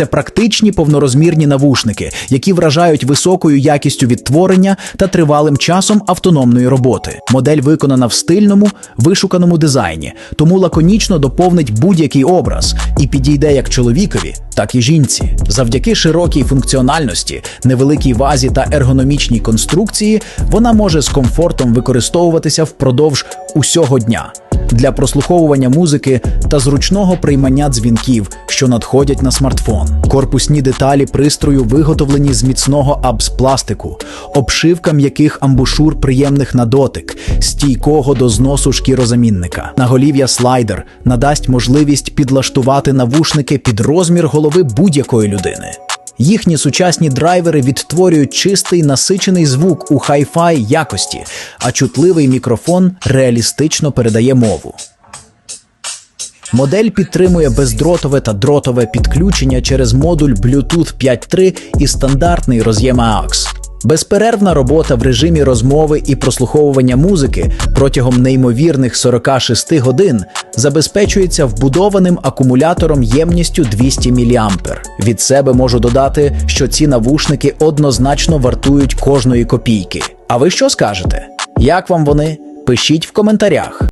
Це практичні повнорозмірні навушники, які вражають високою якістю відтворення та тривалим часом автономної роботи. Модель виконана в стильному, вишуканому дизайні, тому лаконічно доповнить будь-який образ і підійде як чоловікові, так і жінці. Завдяки широкій функціональності, невеликій вазі та ергономічній конструкції вона може з комфортом використовуватися впродовж усього дня для прослуховування музики та зручного приймання дзвінків, що надходять на смартфон. Корпусні деталі пристрою виготовлені з міцного абс-пластику, обшивка м'яких амбушур приємних на дотик, стійкого до зносу шкірозамінника. Наголів'я слайдер надасть можливість підлаштувати навушники під розмір голови будь-якої людини. Їхні сучасні драйвери відтворюють чистий насичений звук у хай-фай якості, а чутливий мікрофон реалістично передає мову. Модель підтримує бездротове та дротове підключення через модуль Bluetooth 5.3 і стандартний роз'єм AUX. Безперервна робота в режимі розмови і прослуховування музики протягом неймовірних 46 годин забезпечується вбудованим акумулятором ємністю 200 мА. Від себе можу додати, що ці навушники однозначно вартують кожної копійки. А ви що скажете? Як вам вони? Пишіть в коментарях.